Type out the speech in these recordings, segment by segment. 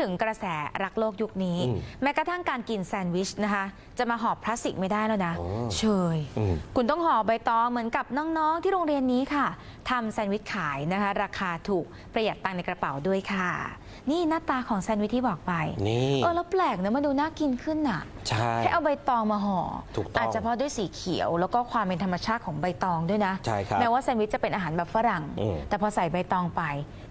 ถึงกระแสรักโลกยุคนี้อืมแม้กระทั่งการกินแซนด์วิชนะคะ จะมาห่อพลาสติกไม่ได้แล้วนะอ๋อเชยอืมคุณต้องห่อใบตองเหมือนกับน้องๆที่โรงเรียนนี้ค่ะทำแซนด์วิชขายนะคะ ราคาถูกประหยัดตังค์ในกระเป๋าด้วยค่ะ นี่หน้าตาของแซนด์วิชที่บอกไปนี่เออแล้วแปลกนะมาดูน่ากินขึ้นอะใช่ให้เอาใบตองมาห่อถูกต้องอาจจะเพราะด้วยสีเขียว แล้วก็ความเป็นธรรมชาติของใบตองด้วยนะใช่ครับแม้ว่าแซนด์วิชจะเป็นอาหารแบบฝรั่งอืมแต่พอใส่ใบตองไป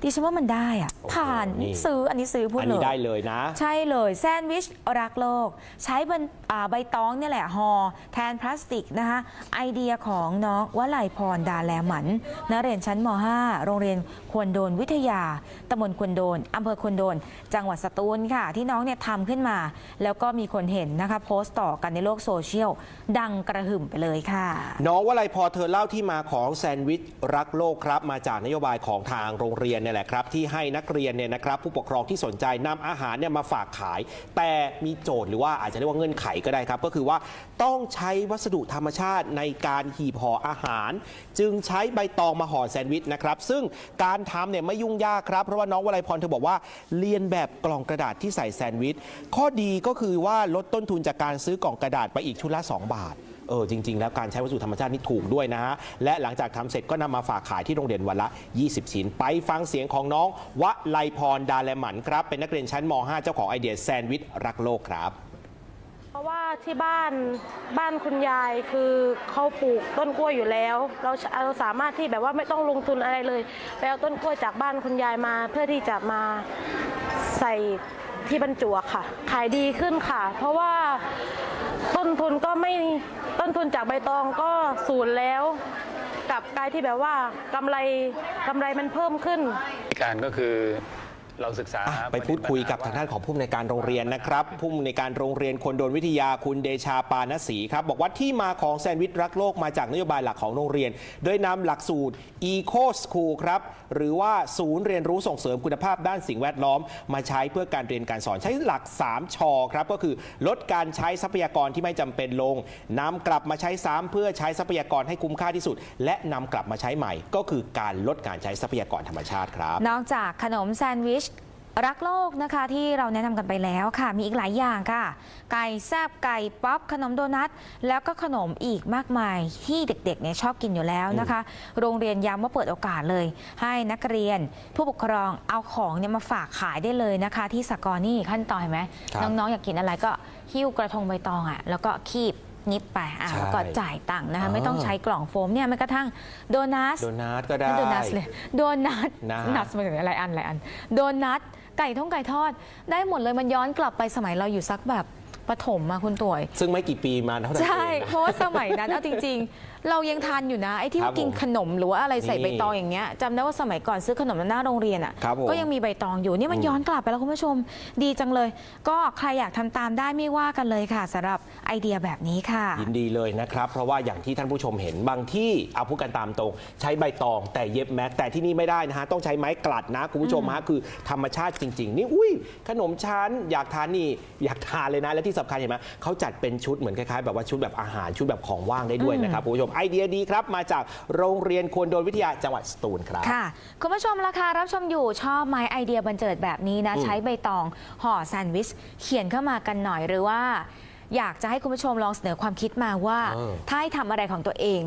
ดิฉันว่ามันได้อะโอ้โหผ่านนี่ซื้ออันนี้ซื้อพูดอันเลนี้ยได้เลยนะ ใช่เลยแซนด์วิชรักโลก ใช้บนอ่าใบตองเนี่ยแหละห่อแทนพลาสติกนะคะ ไอเดียของน้องวลัยพรดาแลหมันนักเรียนชั้นม .5 โรงเรียนควรโดนวิทยาตำบลควรโดนอำเภอควรโดน จังหวัดสตูลค่ะ ที่น้องเนี่ยทำขึ้นมา แล้วก็มีคนเห็นนะคะ โพสต์ต่อกันในโลกโซเชียล ดังกระหึ่มไปเลยค่ะ น้องวลัยพรเธอเล่าที่มาของแซนด์วิชรักโลกครับ มาจากนโยบายของทางโรงเรียนเนี่ยแหละครับ ที่ให้นักเรียนเนี่ยนะครับ ผู้ปกครองที่สนใจนำอาหารเนี่ยมาฝากขาย แต่มีโจทย์หรือว่าอาจจะเรียกว่าเงื่อนไขก็ได้ครับ ก็คือว่าต้องใช้วัสดุธรรมชาติในการหีบห่ออาหาร จึงใช้ใบตองมาห่อแซนด์วิชนะครับ ซึ่งการทำเนี่ยไม่ยุ่งยากครับ เพราะว่าน้องวลัยพรเธอบอกว่าเรียนแบบกล่องกระดาษที่ใส่แซนด์วิชข้อดีก็คือว่าลดต้นทุนจากการซื้อกล่องกระดาษไปอีกชุดละ 2 บาท เออจริง ๆ แล้วการใช้วัสดุธรรมชาตินี่ถูกด้วยนะฮะและหลังจากทำเสร็จก็นำมาฝากขายที่โรงเรียนวันละ 20 ชิ้น ไปฟังเสียงของน้องวะไลพรดาแลหมันครับ เป็นนักเรียนชั้นม .5 เจ้าของไอเดียแซนด์วิชรักโลกครับเพราะว่าที่บ้านบ้านคุณยายคือเขาปลูกต้นกล้วยอยู่แล้ว เราเราสามารถที่แบบว่าไม่ต้องลงทุนอะไรเลยไปเอาต้นกล้วยจากบ้านคุณยายมาเพื่อที่จะมาใส่ ที่บรรจุอะค่ะ ขายดีขึ้นค่ะ เพราะว่าต้นทุนก็ไม่ต้นทุนจากใบตองก็ศูนย์แล้วกลับกลายที่แบบว่ากำไรกำไรมันเพิ่มขึ้นการก็คือ เราศึกษาอะไปพูดคุยกับทางด้านของผู้อำนวยการโรงเรียนนะครับผู้อำนวยการโรงเรียนคนโดนวิทยาคุณเดชาปานศรีครับ บอกว่าที่มาของแซนด์วิชรักโลกมาจากนโยบายหลักของโรงเรียน โดยนำหลักสูตร Eco School ครับ หรือว่าศูนย์เรียนรู้ส่งเสริมคุณภาพด้านสิ่งแวดล้อม มาใช้เพื่อการเรียนการสอนใช้หลัก 3ชอครับก็คือลดการใช้ทรัพยากรที่ไม่จำเป็นลงนำกลับมาใช้ซ้ำเพื่อใช้ทรัพยากรให้คุ้มค่าที่สุด และนำกลับมาใช้ใหม่ ก็คือการลดการใช้ทรัพยากรธรรมชาติครับ นอกจากขนมแซนด์วิช รักโลกนะคะที่เราแนะนำกันไปแล้วค่ะ มีอีกหลายอย่างค่ะ ไก่แซบไก่ป๊อปขนมโดนัท แล้วก็ขนมอีกมากมายที่เด็กๆเนี่ยชอบกินอยู่แล้วนะคะ โรงเรียนย้ำว่าเปิดโอกาสเลย ให้นักเรียนผู้ปกครองเอาของเนี่ยมาฝากขายได้เลยนะคะ ที่สกอร์นี่ขั้นตอนเห็นไหมครับน้องๆอยากกินอะไรก็หิ้วกระทงใบตองอะแล้วก็คีบ นิบไปอะใช่ แล้วก็จ่ายตังค์นะคะอ่าไม่ต้องใช้กล่องโฟมเนี่ยแม้กระทั่งโดนัท โดนัทก็ได้ไม่โดนัทเลยโดนัทนะนัทมาถึงอะไรอันอะไรอัน โดนัทไก่ท่องไก่ทอด ได้หมดเลยมันย้อนกลับไปสมัยเราอยู่สักแบบประถมมาคุณต่วย ซึ่งไม่กี่ปีมาเท่านั้นใช่เองนะ เพราะว่าสมัยนั้นเอาจริงๆ เรายังทานอยู่นะไอ้ที่ครับว่ากินผมขนมหรือว่าอะไรใส่นี่ ใบตองอย่างเงี้ยจำได้ว่าสมัยก่อนซื้อขนมหน้าโรงเรียนอะครับผมก็ยังมีใบตองอยู่นี่มันอืมย้อนกลับไปแล้วคุณผู้ชม ดีจังเลย ก็ใครอยากทำตามได้ไม่ว่ากันเลยค่ะสำหรับไอเดียแบบนี้ค่ะ ยินดีเลยนะครับ เพราะว่าอย่างที่ท่านผู้ชมเห็นบางที่เอาพูดกันตามตรง ใช้ใบตองแต่เย็บแม็กแต่ที่นี่ไม่ได้นะฮะ ต้องใช้ไม้กลัดนะ คุณผู้ชมฮะคือธรรมชาติจริง ๆ นี่อุ้ยขนมชั้นอยากทานนี่อยากทานเลยนะ และที่สำคัญเห็นไหมเขาจัดเป็นชุดเหมือนคล้ายๆ แบบว่าชุดแบบอาหารชุดแบบของว่างได้ด้วยนะครับคุณผู้ชมไอเดียดีครับ มาจากโรงเรียนควรโดนวิทยาจังหวัดสตูลครับค่ะ คุณผู้ชมราคารับชมอยู่ชอบไหมไอเดียบันเจิดแบบนี้นะอืมใช้ใบตองห่อแซนด์วิช เขียนเข้ามากันหน่อยหรือว่า อยากจะให้คุณผู้ชมลองเสนอความคิดมาว่า เออ ถ้าให้ทำอะไรของตัวเอง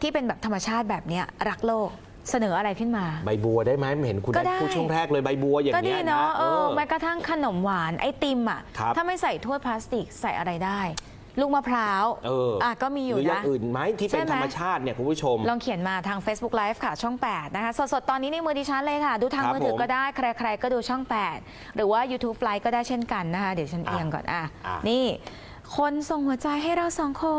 ที่เป็นแบบธรรมชาติแบบเนี้ยรักโลกเสนออะไรขึ้นมา ใบบัวได้ไหมเห็นคุณก็ได้ พูดช่วงแรกเลยใบบัวอย่างก็เงี้ดียนะ เนาะเอเอออแม้กระทั่งขนมหวานไอติมอะ ครับ ถ้าไม่ใส่ถ้วยพลาสติกใส่อะไรได้ ลูกมะพร้าวเอออะก็มีอหยู่รืออย่านะงอื่นไหมที่เป็นใช่ไหม ธรรมชาติเนี่ยคุณผู้ชม ลองเขียนมาทาง Facebook Live ค่ะ ช่อง 8 นะคะ สดๆ ตอนนี้ในมือดิฉันเลยค่ะ ดูทางครับมือถือผมก็ได้ ใครๆ ก็ดูช่อง 8 หรือว่า YouTube Live ก็ได้เช่นกันนะคะ เดี๋ยวฉันเอียงก่อน อะ อะ นี่ คนส่งหัวใจให้เราสองคน